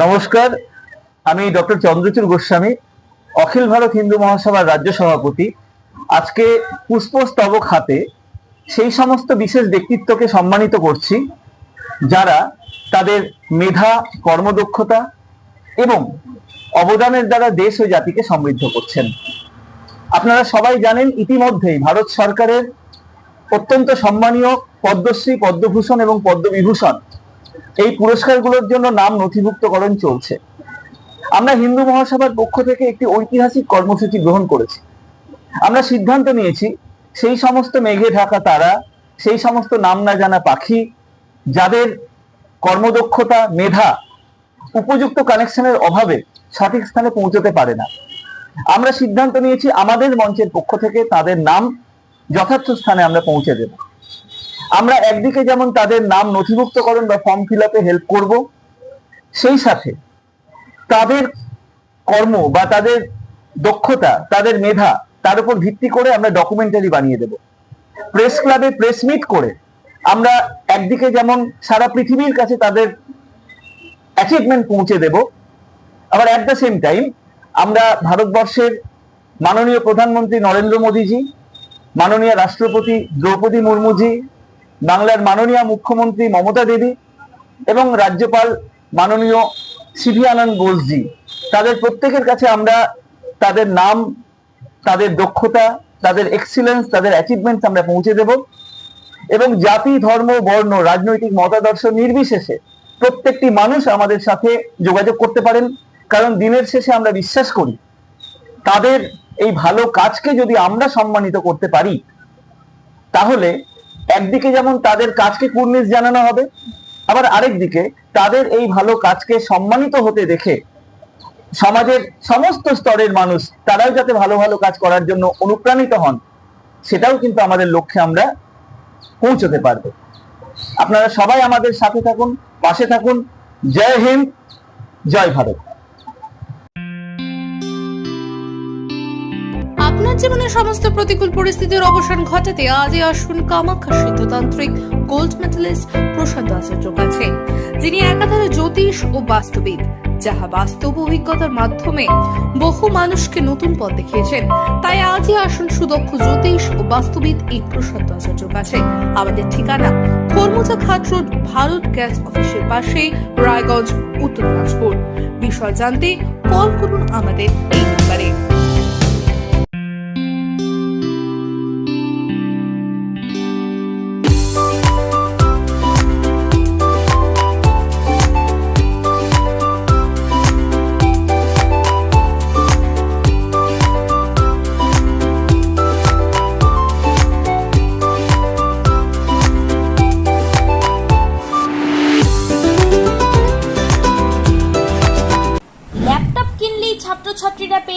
নমস্কার, আমি ডক্টর চন্দ্রচূড় গোস্বামী, অখিল ভারত হিন্দু মহাসভার রাজ্য সভাপতি। আজকে পুষ্পস্তবক হাতে সেই সমস্ত বিশেষ ব্যক্তিত্বকে সম্মানিত করছি, যারা তাদের মেধা, কর্মদক্ষতা এবং অবদানের দ্বারা দেশ ও জাতিকে সমৃদ্ধ করছেন। আপনারা সবাই জানেন, ইতিমধ্যেই ভারত সরকারের অত্যন্ত সম্মানীয় পদ্মশ্রী, পদ্মভূষণ এবং পদ্মবিভূষণ এই পুরস্কারগুলোর জন্য নাম নথিভুক্তকরণ চলছে। আমরা হিন্দু মহাসভার পক্ষ থেকে একটি ঐতিহাসিক কর্মসূচি গ্রহণ করেছি। আমরা সিদ্ধান্ত নিয়েছি, সেই সমস্ত মেঘে ঢাকা তারা, সেই সমস্ত নাম না জানা পাখি, যাদের কর্মদক্ষতা, মেধা, উপযুক্ত কানেকশনের অভাবে সঠিক স্থানে পৌঁছতে পারে না। আমরা সিদ্ধান্ত নিয়েছি, আমাদের মঞ্চের পক্ষ থেকে তাদের নাম যথার্থ স্থানে আমরা পৌঁছে দেব। আমরা একদিকে যেমন তাদের নাম নথিভুক্তকরণ বা ফর্ম ফিল আপে হেল্প করব, সেই সাথে তাদের কর্ম বা তাদের দক্ষতা, তাদের মেধা, তার উপর ভিত্তি করে আমরা ডকুমেন্টারি বানিয়ে দেব। প্রেস ক্লাবে প্রেস মিট করে আমরা একদিকে যেমন সারা পৃথিবীর কাছে তাদের অ্যাচিভমেন্ট পৌঁছে দেব, আবার অ্যাট দ্য সেম টাইম আমরা ভারতবর্ষের মাননীয় প্রধানমন্ত্রী নরেন্দ্র মোদীজি, মাননীয় রাষ্ট্রপতি দ্রৌপদী মুর্মুজি বাংলার মাননীয় মুখ্যমন্ত্রী মমতা দেবী এবং রাজ্যপাল মাননীয় সিভি আনন্দ বোসজি। তাদের প্রত্যেকের কাছে আমরা তাদের নাম, তাদের দক্ষতা, তাদের এক্সিলেন্স তাদের অ্যাচিভমেন্টস আমরা পৌঁছে দেব এবং জাতি, ধর্ম, বর্ণ, রাজনৈতিক মতাদর্শ নির্বিশেষে প্রত্যেকটি মানুষ আমাদের সাথে যোগাযোগ করতে পারেন। কারণ দিনের শেষে আমরা বিশ্বাস করি, তাদের এই ভালো কাজকে যদি আমরা সম্মানিত করতে পারি, তাহলে একদিকে যেমন তাদের কাজকে কুর্নিশ জানানো হবে, আবার আরেক দিকে তাদের এই ভালো কাজকে সম্মানিত হতে দেখে সমাজের সমস্ত স্তরের মানুষ তারাও যাতে ভালো ভালো কাজ করার জন্য অনুপ্রাণিত হন, সেটাও কিন্তু আমাদের লক্ষ্যে আমরা পৌঁছতে পারব। আপনারা সবাই আমাদের সাথে থাকুন, পাশে থাকুন। জয় হিন্দ, জয় ভারত। আপনার জীবনের সমস্ত প্রতিকূল পরিস্থিতির অবসান ঘটাতে আজই আসুন কামাখ্যা সিদ্ধতান্ত্রিক গোল্ড মেডেলিস্ট প্রশান্ত আচার্যর কাছে, যিনি একাধারে জ্যোতিষ ও বাস্তুবিদ, যাহা বাস্তব অভিজ্ঞতার মাধ্যমে বহু মানুষকে নতুন পথ দেখিয়েছেন। তাই আজই আসুন সুদক্ষ জ্যোতিষ ও বাস্তুবিদ এই প্রশান্ত আচার্যর কাছে। আমাদের ঠিকানা কর্মজা ঘাট রোড, ভারত গ্যাস অফিসের পাশে, রায়গঞ্জ, উত্তর দিনাজপুর। বিষয় জানতে কল করুন আমাদের এই নম্বরে